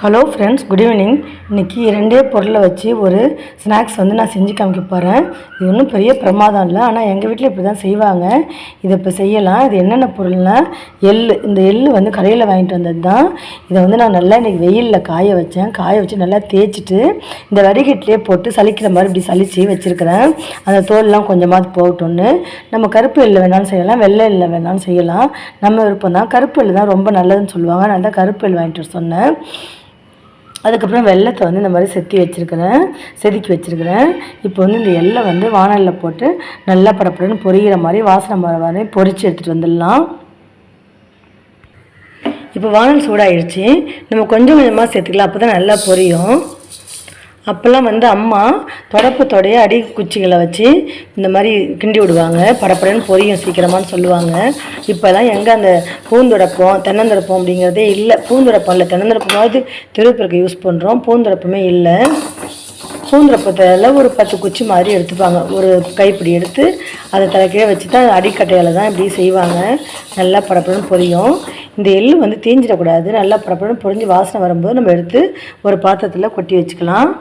Hello friends good evening இன்றைக்கி ரெண்டே பொருளை வச்சு ஒரு ஸ்நாக்ஸ் வந்து நான் செஞ்சு காமிக்க போகிறேன் இது ஒன்றும் பெரிய பிரமாதம் இல்லை ஆனால் எங்கள் வீட்டில் இப்படி தான் செய்வாங்க. இதை இப்போ செய்யலாம். இது என்னென்ன பொருள்னா எள்ளு இந்த எள்ளு வந்து கடையில் வாங்கிட்டு வந்தது தான் இதை வந்து நான் நல்லா இன்றைக்கி வெயிலில் காய வச்சேன். காய வச்சு நல்லா தேய்ச்சிட்டு இந்த வடிகட்டிலே போட்டு சலிக்கிற மாதிரி இப்படி சலித்து வச்சுருக்கிறேன். அந்த தோல்லாம் கொஞ்சமாவது போகட்டும்னு. நம்ம கருப்பு எள் வேணாலும் செய்யலாம் வெள்ளை எள் வேணாலும் செய்யலாம். நம்ம விருப்பம் தான் கருப்பு எள்ளு தான் ரொம்ப நல்லதுன்னு சொல்லுவாங்க. நான் தான் கருப்பு எள்ளு வாங்கிட்டு வர சொன்னேன். அதுக்கப்புறம் வெள்ளத்தை வந்து இந்த மாதிரி செத்தி வச்சுருக்கிறேன் செதுக்கி வச்சுருக்கிறேன். இப்போ வந்து இந்த எல்லை வந்து வானலில் போட்டு நல்லா படப்படன்னு பொரியிற மாதிரி வாசனை வர மாதிரி பொரித்து எடுத்துகிட்டு வந்துடலாம். இப்போ வானல் சூடாகிடுச்சு நம்ம கொஞ்சம் கொஞ்சமாக சேர்த்துக்கலாம். அப்போ தான் நல்லா பொரியும். அப்போல்லாம் வந்து அம்மா தொடப்பத்தோடைய அடி குச்சிகளை வச்சு இந்த மாதிரி கிண்டி விடுவாங்க. படப்படன்னு பொரியும் சீக்கிரமான்னு சொல்லுவாங்க. இப்போல்லாம் எங்கே அந்த பூந்துடப்பம் தென்னந்தடப்பம் அப்படிங்கிறதே இல்லை. பூந்துடப்பம் இல்லை தென்னந்தடப்பமாவது தெருப்பிற்கு யூஸ் பண்ணுறோம் பூந்துடப்பமே இல்லை. பூந்துடப்பத்தில் ஒரு பத்து குச்சி மாதிரி எடுத்துப்பாங்க. ஒரு கைப்பிடி எடுத்து அதை தலைக்கே வச்சு தான் அடிக்கட்டையில் தான் இப்படி செய்வாங்க. நல்லா படப்படன்னு பொரியும். இந்த எள்ளு வந்து தேஞ்சிடக்கூடாது. நல்லா படப்படன்னு பொரிஞ்சு வாசனை வரும்போது நம்ம எடுத்து ஒரு பாத்திரத்தில் கொட்டி வச்சுக்கலாம்.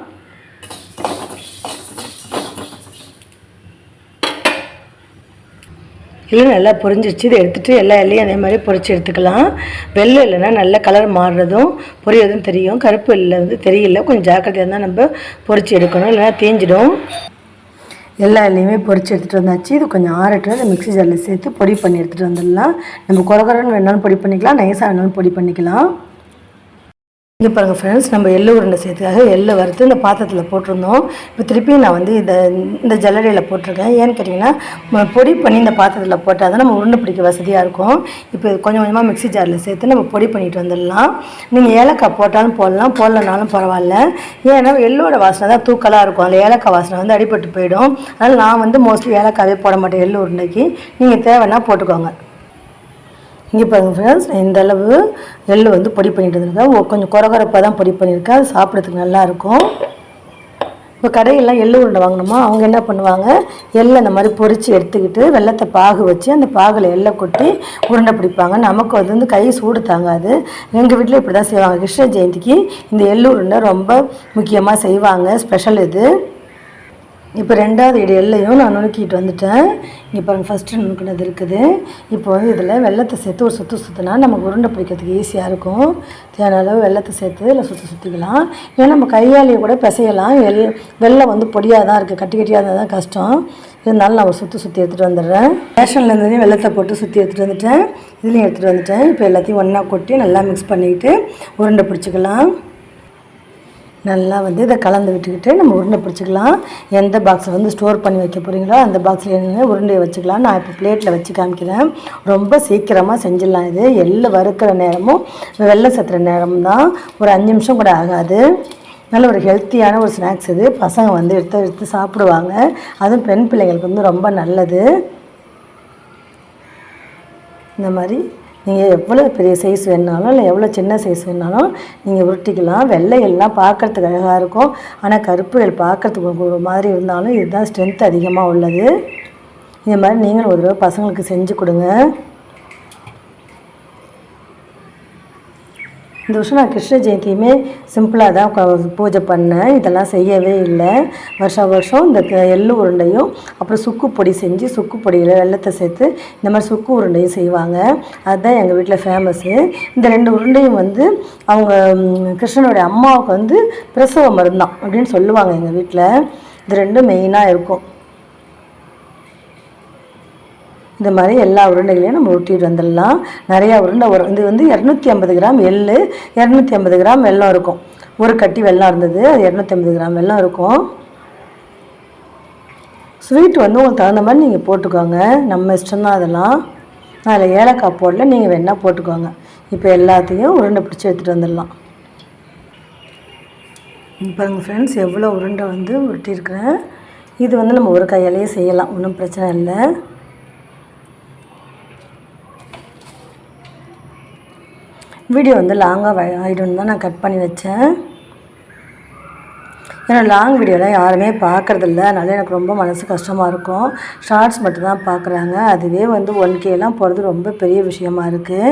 இல்லை நல்லா பொரிஞ்சிருச்சு. இதை எடுத்துகிட்டு எல்லா எல்லையும் அதே மாதிரி பொரிச்சு எடுத்துக்கலாம். வெள்ளை இல்லைன்னா நல்லா கலர் மாறுறதும் பொரியறதும் தெரியும். கருப்பு இல்லை வந்து தெரியல. கொஞ்சம் ஜாக்கிரதையாக இருந்தால் நம்ம பொரிச்சு எடுக்கணும். இல்லைன்னா தேஞ்சிடும். எல்லா எல்லையுமே பொரிச்சு எடுத்துகிட்டு வந்தாச்சு. இது கொஞ்சம் ஆறட்டும் அதை மிக்ஸி ஜாரில் சேர்த்து பொடி பண்ணி எடுத்துகிட்டு வந்துடலாம். நம்ம குறகுறன்னு வேணாலும் பொடி பண்ணிக்கலாம். நைஸாக வேணாலும் பொடி பண்ணிக்கலாம். இங்கே பாருங்கள் ஃப்ரெண்ட்ஸ் நம்ம எள்ளு உருண்டை செய்யறதுக்காக எள்ளு வறுத்து இந்த பாத்திரத்தில் போட்டிருந்தோம். இப்போ திருப்பி நான் வந்து இந்த இந்த ஜல்லடையில் போட்டிருக்கேன். ஏன்னு கேட்டிங்கன்னா பொடி பண்ணி இந்த பாத்திரத்தில் போட்டால் தான் நம்ம உருண்டை பிடிக்க வசதியாக இருக்கும். இப்போ கொஞ்சம் கொஞ்சமாக மிக்ஸி ஜாரில் சேர்த்து நம்ம பொடி பண்ணிட்டு வந்துடலாம். நீங்கள் ஏலக்காய் போட்டாலும் போடலாம் போடலனாலும் பரவாயில்ல. ஏன்னா எள்ளோட வாசனை தான் தூக்கலாக இருக்கும். அதில் ஏலக்காய் வாசனை வந்து அடிபட்டு போயிடும். அதனால் நான் வந்து மோஸ்ட்லி ஏலக்காவே போட மாட்டேன் எள்ளு உருண்டைக்கு. நீங்கள் தேவைன்னா போட்டுக்கோங்க. இங்கே பாருங்கள் ஃப்ரெண்ட்ஸ் நான் இந்த அளவு எள்ளு வந்து பொடி பண்ணிட்டு இருந்திருக்கேன் கொஞ்சம் குறகுறப்பாக தான் பொடி பண்ணியிருக்கேன் அது சாப்பிட்றதுக்கு நல்லாயிருக்கும் இப்போ கடையெல்லாம் எள்ளு உருண்டை வாங்கினோமா அவங்க என்ன பண்ணுவாங்க? எள்ளை இந்த மாதிரி பொரித்து எடுத்துக்கிட்டு வெள்ளத்தை பாகு வச்சு அந்த பாகில் எள்ளை கொட்டி உருண்டை பிடிப்பாங்க. நமக்கு அது வந்து கை சூடு தாங்காது. எங்கள் வீட்டில் இப்படி தான் செய்வாங்க. கிருஷ்ண ஜெயந்திக்கு இந்த எள்ளு உருண்டை ரொம்ப முக்கியமாக செய்வாங்க. ஸ்பெஷல் இது. இப்போ ரெண்டாவது இடையிலையும் எல்லையும் நான் நுணுக்கிட்டு வந்துட்டேன். இங்கே பாருங்கள் ஃபஸ்ட்டு நுணுக்கினது இருக்குது. இப்போ வந்து இதில் வெள்ளத்தை சேர்த்து ஒரு சுற்று சுற்றினா நமக்கு உருண்டை பிடிக்கிறதுக்கு ஈஸியாக இருக்கும். தேவையான அளவு வெள்ளத்தை சேர்த்து இதில் சுற்றி சுற்றிக்கலாம் ஏன்னா நம்ம கையாலேயே கூட பிசையலாம். எல் வெள்ளம் வந்து பொடியாக தான் இருக்குது கட்டி கட்டியாக இருந்தால் தான் கஷ்டம். இருந்தாலும் நான் ஒரு சுற்றி சுற்றி எடுத்துகிட்டு வந்துடுறேன். ரேஷன்லேருந்து வெள்ளத்தை போட்டு சுற்றி எடுத்துகிட்டு வந்துட்டேன். இதுலேயும் எடுத்துகிட்டு வந்துட்டேன். இப்போ எல்லாத்தையும் ஒன்றா கொட்டி நல்லா மிக்ஸ் பண்ணிக்கிட்டு உருண்டை பிடிச்சிக்கலாம். நல்லா வந்து இதை கலந்து விட்டுக்கிட்டு நம்ம உருண்டை பிடிச்சிக்கலாம். எந்த பாக்ஸில் வந்து ஸ்டோர் பண்ணி வைக்க போகிறீங்களோ அந்த பாக்ஸில் என்ன உருண்டையை வச்சுக்கலாம். நான் இப்போ பிளேட்டில் வச்சு காமிக்கிறேன். ரொம்ப சீக்கிரமாக செஞ்சிடலாம் இது. எள்ளு வறுக்கிற நேரமும் வெள்ளை சத்துற நேரமும் தான் ஒரு அஞ்சு நிமிஷம் கூட ஆகாது. நல்ல ஒரு ஹெல்த்தியான ஒரு ஸ்நாக்ஸ் இது. பசங்க வந்து எடுத்து எடுத்து சாப்பிடுவாங்க. அதுவும் பெண் பிள்ளைங்களுக்கு வந்து ரொம்ப நல்லது. இந்த மாதிரி நீங்கள் எவ்வளோ பெரிய சைஸ் வேணாலும் இல்லை எவ்வளோ சின்ன சைஸ் வேணாலும் நீங்கள் உருட்டிக்கலாம். வெள்ளை எல்லாம் பார்க்கறதுக்கு அழகாக இருக்கும். ஆனால் கருப்புகள் பார்க்குறதுக்கு பார்க்கறதுக்கு ஒரு மாதிரி இருந்தாலும் இதுதான் ஸ்ட்ரென்த் அதிகமாக உள்ளது. இந்த மாதிரி நீங்களும் ஒரு தடவை பசங்களுக்கு செஞ்சு கொடுங்க. இந்த வருஷம் நான் கிருஷ்ண ஜெயந்தியுமே சிம்பிளாக தான் பூஜை பண்ணேன். இதெல்லாம் செய்யவே இல்லை. வருஷம் வருஷம் இந்த க- எள்ளு உருண்டையும் அப்புறம் சுக்கு பொடி செஞ்சு சுக்கு பொடியில் வெள்ளத்தை சேர்த்து இந்த மாதிரி சுக்கு உருண்டையும் செய்வாங்க. அதுதான் எங்கள் வீட்டில் ஃபேமஸ்ஸு இந்த ரெண்டு உருண்டையும் வந்து அவங்க கிருஷ்ணனுடைய அம்மாவுக்கு வந்து பிரசவ மருந்தான் அப்படின்னு சொல்லுவாங்க எங்கள் வீட்டில் இது ரெண்டும் மெயினாக இருக்கும். இந்த மாதிரி எல்லா உருண்டைகளையும் நம்ம உருட்டிட்டு வந்துடலாம். நிறையா உருண்டை வரும் இது வந்து இரநூத்தி ஐம்பது கிராம் எள்ளு இரநூத்தி ஐம்பது கிராம் வெள்ளம் இருக்கும். ஒரு கட்டி வெள்ளம் இருந்தது அது இரநூத்தி ஐம்பது கிராம் வெள்ளம் இருக்கும். ஸ்வீட் வந்து உங்களுக்கு தகுந்த மாதிரி நீங்கள் போட்டுக்கோங்க. நம்ம இஷ்டம்தான் அதெல்லாம். அதில் ஏலக்காய் போடல நீங்கள் வேணால் போட்டுக்கோங்க. இப்போ எல்லாத்தையும் உருண்டை பிடிச்சி எடுத்துகிட்டு வந்துடலாம். இப்போ எங்கள் ஃப்ரெண்ட்ஸ் எவ்வளோ உருண்டை வந்து உருட்டியிருக்கிறேன். இது வந்து நம்ம ஒரு கையாலேயே செய்யலாம் ஒன்றும் பிரச்சனை இல்லை. வீடியோ வந்து லாங்காக ஆகிடும்னு தான் நான் கட் பண்ணி வச்சேன். ஏன்னா லாங் வீடியோலாம் யாருமே பார்க்குறதில்ல. அதனால எனக்கு ரொம்ப மனசு கஷ்டமாக இருக்கும். ஷார்ட்ஸ் மட்டும் தான் பார்க்குறாங்க. அதுவே வந்து ஒன் கேலாம் போகிறது ரொம்ப பெரிய விஷயமா இருக்குது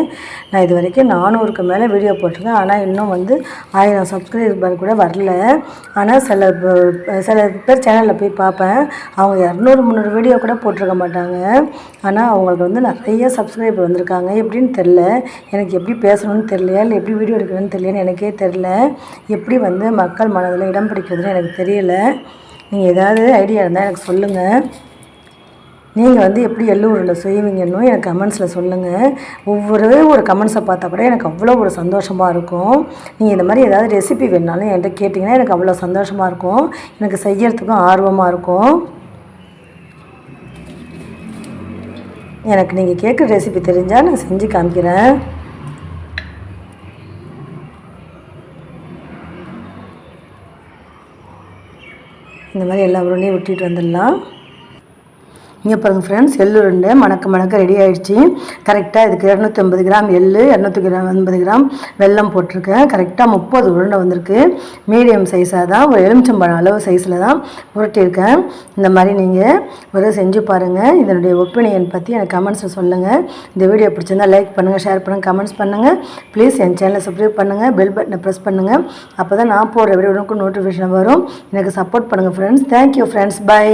நான் இது வரைக்கும் நானூறுக்கு மேலே வீடியோ போட்டிருக்கேன். ஆனால் இன்னும் வந்து ஆயிரம் சப்ஸ்கிரைபர் கூட வரல. ஆனால் சில சில பேர் சேனலில் போய் பார்ப்பேன். அவங்க இரநூறு முந்நூறு வீடியோ கூட போட்டிருக்க மாட்டாங்க. ஆனால் அவங்களுக்கு வந்து நிறைய சப்ஸ்கிரைபர் வந்திருக்காங்க. எப்படின்னு தெரில எனக்கு எப்படி பேசணும்னு தெரியலையா? இல்லை எப்படி வீடியோ எடுக்கணும்னு தெரியலன்னு எனக்கே தெரில எப்படி வந்து மக்கள் மனதில் இடம் பிடிக்கிறதுன்னு எனக்கு தெரியல. நீங்கள் ஏதாவது ஐடியா இருந்தால் எனக்கு சொல்லுங்கள் நீங்கள் வந்து எப்படி எள்ளூரில் செய்வீங்கன்னு எனக்கு கமெண்ட்ஸில் சொல்லுங்கள் ஒவ்வொரு ஒரு கமெண்ட்ஸை பார்த்தா கூட எனக்கு அவ்வளோ ஒரு சந்தோஷமாக இருக்கும். நீங்கள் இந்த மாதிரி ஏதாவது ரெசிபி வேணுனாலும் என்கிட்ட கேட்டிங்கன்னா எனக்கு அவ்வளோ சந்தோஷமாக இருக்கும். எனக்கு செய்யறதுக்கும் ஆர்வமாக இருக்கும். எனக்கு நீங்கள் கேட்குற ரெசிபி தெரிஞ்சால் நான் செஞ்சு காமிக்கிறேன். இந்த மாதிரி எல்லா உருண்டையும் விட்டுட்டு வந்துடலாம். இங்கே பாருங்கள் ஃப்ரெண்ட்ஸ் எள்ளு ரெண்டு. மணக்க மணக்க ரெடி ஆகிடுச்சி கரெக்டாக இதுக்கு இரநூத்தி ஐம்பது கிராம் எள்ளு இரநூத்தி கிராம் ஐம்பது கிராம் வெல்லம் போட்டிருக்கேன். கரெக்டாக முப்பது உருண்டை வந்திருக்கு. மீடியம் சைஸாக தான். ஒரு எலுமிச்சம்பழம் அளவு சைஸில் தான் உருட்டியிருக்கேன் இந்த மாதிரி நீங்கள் ஒரு செஞ்சு பாருங்கள் இதனுடைய ஒப்பீனியன் பற்றி எனக்கு கமெண்ட்ஸில் சொல்லுங்கள் இந்த வீடியோ பிடிச்சிருந்தா லைக் பண்ணுங்கள் ஷேர் பண்ணுங்கள் கமெண்ட்ஸ் பண்ணுங்கள் ப்ளீஸ் என் சேனலை சப்ஸ்கிரைப் பண்ணுங்கள் பெல் பட்டனை ப்ரெஸ் பண்ணுங்கள் அப்போ தான் நான் போடுற வீடியோ நோட்டிஃபிகேஷன் வரும். எனக்கு சப்போர்ட் பண்ணுங்கள் ஃப்ரெண்ட்ஸ் தேங்க்யூ ஃப்ரெண்ட்ஸ் பை